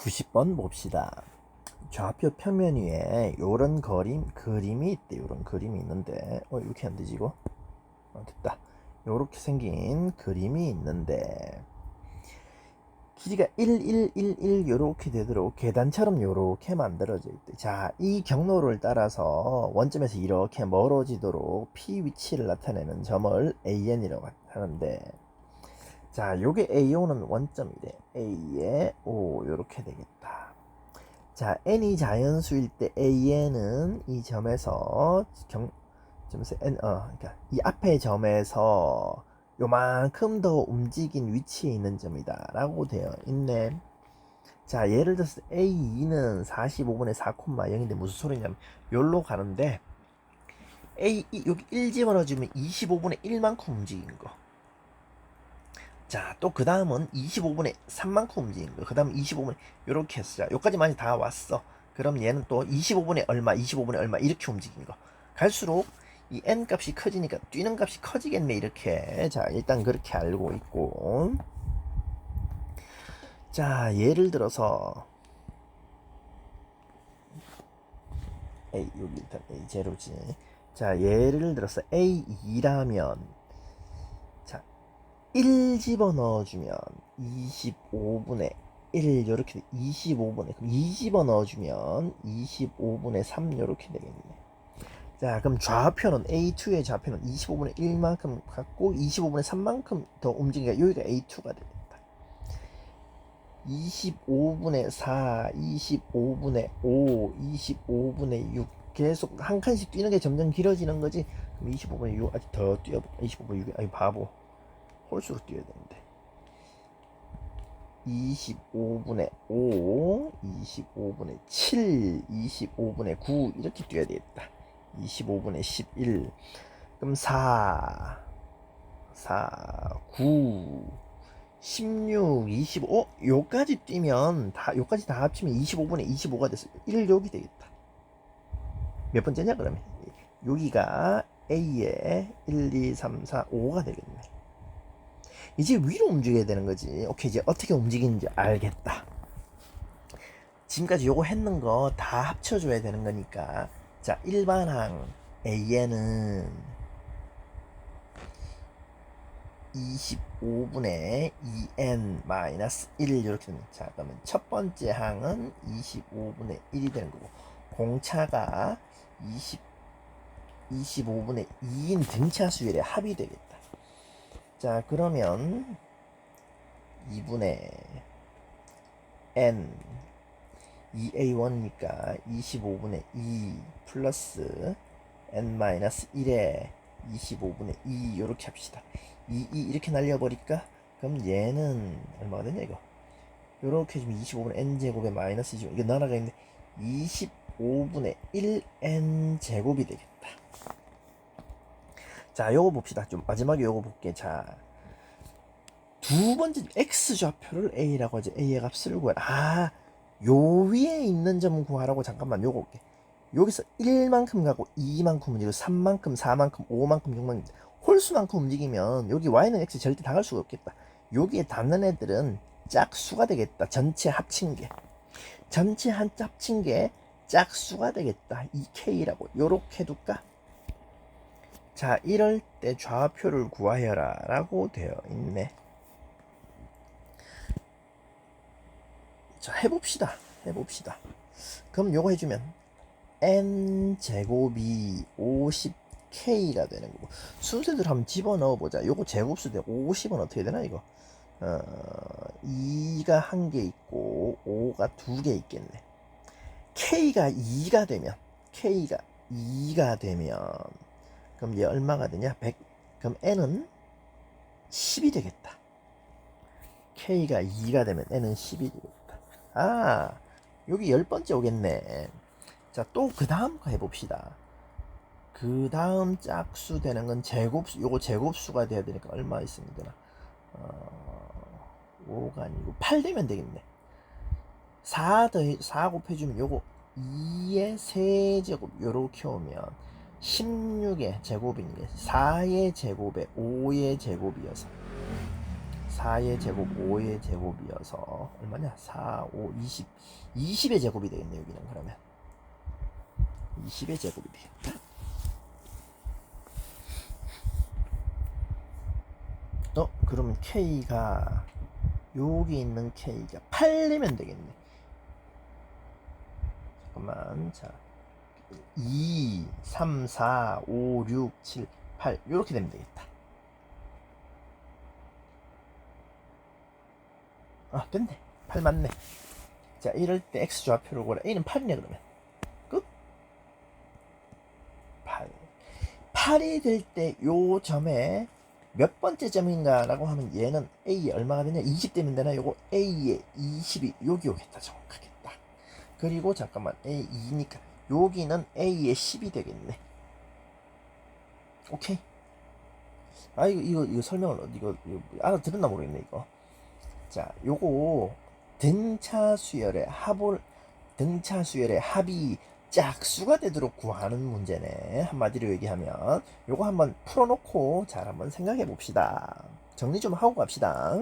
90번 봅시다. 좌표 평면 위에 요런 그림, 그림이 있대. 요런 그림이 있는데, 어, 이렇게 안 되지, 이거? 어, 됐다. 요렇게 생긴 그림이 있는데, 길이가 1, 1, 1, 1 요렇게 되도록 계단처럼 요렇게 만들어져 있대. 자, 이 경로를 따라서 원점에서 이렇게 멀어지도록 P 위치를 나타내는 점을 AN이라고 하는데, 자, 요게 A5는 원점이래. A에 O 요렇게 되겠다. 자, n이 자연수일 때 AN은 이 점에서 경 점에서 n 어 그러니까 이 앞에 점에서 요만큼 더 움직인 위치에 있는 점이다라고 되어 있네. 자, 예를 들어서 A2는 45분의 4,0인데 무슨 소리냐면 요로 가는데 A 여기 1 집어넣어주면 25분의 1만큼 움직인 거. 자, 또 그 다음은 25분의 3만큼 움직인 거. 그 다음 25분의 요렇게 했어. 자, 요까지만이 다 왔어. 그럼 얘는 또 25분의 얼마, 25분의 얼마 이렇게 움직인 거. 갈수록 이 n 값이 커지니까 뛰는 값이 커지겠네 이렇게. 자, 일단 그렇게 알고 있고. 자, 예를 들어서 A 여기 일단 A 제로지. 자, 예를 들어서 A2라면 1 집어 넣어주면 25분의 1 이렇게 25분의 그럼 2 집어 넣어주면 25분의 3 이렇게 되겠네. 자 그럼 좌표는 A2의 좌표는 25분의 1만큼 갖고 25분의 3만큼 더 움직이니까 여기가 A2가 되겠다. 25분의 4, 25분의 5, 25분의 6 계속 한 칸씩 뛰는 게 점점 길어지는 거지. 그럼 25분의 6 아직 더 뛰어볼까? 25분의 6 아니 바보. 홀수로 뛰어야 되는데. 25분의 5 25분의 7 25분의 9 이렇게 뛰어야 되겠다. 25분의 11 그럼 4 4 9 16 25 어? 요까지 뛰면 다 요까지 다 합치면 25분의 25가 됐어 1 여기 되겠다. 몇 번째냐 그러면? 여기가 A에 1 2 3 4 5가 되겠네 이제 위로 움직여야 되는 거지. 오케이, 이제 어떻게 움직이는지 알겠다. 지금까지 요거 했는 거 다 합쳐줘야 되는 거니까. 자, 일반항 A에는 25분의 2n 마이너스 1 이렇게 됩니다. 자, 그러면 첫 번째 항은 25분의 1이 되는 거고, 공차가 20, 25분의 2인 등차 수열의 합이 되겠다. 자 그러면 2분의 n 2a1이니까 25분의 2 플러스 n 마이너스 1에 25분의 2 이렇게 합시다. 2, 2 이렇게 날려버릴까? 그럼 얘는 얼마가 되냐 이거? 요렇게 해주면 25분의 n 제곱에 마이너스 25 이게 나라가 있는데 25분의 1n 제곱이 되겠다 자, 요거 봅시다. 좀 마지막에 요거 볼게. 자, 두 번째 x 좌표를 a라고 하지. a의 값을 구하라. 아, 요 위에 있는 점 구하라고 잠깐만 요거 볼게. 여기서 1만큼 가고 2만큼 움직이고 3만큼, 4만큼, 5만큼, 6만큼 홀수만큼 움직이면 여기 y는 x 절대 다갈 수가 없겠다. 여기에 닿는 애들은 짝수가 되겠다. 전체 합친 게. 전체 한 합친 게 짝수가 되겠다. 2k라고. 요렇게 둘까? 자, 이럴 때 좌표를 구하여라 라고 되어 있네. 자, 해봅시다. 해봅시다. 그럼 요거 해주면 n 제곱이 50k가 되는 거고 순서대로 한번 집어넣어 보자. 요거 제곱수 대 50은 어떻게 되나 이거? 어, 2가 한 개 있고 5가 두 개 있겠네. k가 2가 되면 k가 2가 되면 그럼 얘 얼마가 되냐? 100. 그럼 n은 10이 되겠다. k가 2가 되면 n은 10이 되겠다. 아, 여기 열 번째 오겠네. 자, 또 그 다음 거 해봅시다. 그 다음 짝수 되는 건 제곱수, 요거 제곱수가 돼야 되니까 얼마 있으면 되나? 어, 5가 아니고 8 되면 되겠네. 4 더, 4 곱해주면 요거 2의 세제곱, 요렇게 오면 16의 제곱이니 4의 제곱에 5의 제곱이어서 4의 제곱 5의 제곱이어서 얼마냐? 4 5 20 20의 제곱이 되겠네 여기는 그러면. 20의 제곱이 되겠다 어? 그러면 K가 여기 있는 K가 8내면 되겠네. 잠깐만 자 2, 3, 4, 5, 6, 7, 8 이렇게 되면 되겠다. 아 됐네. 8 맞네. 자 이럴 때 x 좌표를 고라. A는 8이네 그러면. 끝. 8. 8이 될 때 요 점에 몇 번째 점인가 라고 하면 얘는 A에 얼마가 되냐? 20 되면 되나? 요거 A에 20이 여기 오겠다 정확하게 딱. 그리고 잠깐만 A 2니까 여기는 A의 10이 되겠네. 오케이. 아 이거 이거 이거 설명을 이거, 이거 알아들었나 모르겠네 이거. 자, 요거 등차 수열의 합을 등차 수열의 합이 짝수가 되도록 구하는 문제네. 한마디로 얘기하면 요거 한번 풀어놓고 잘 한번 생각해 봅시다. 정리 좀 하고 갑시다.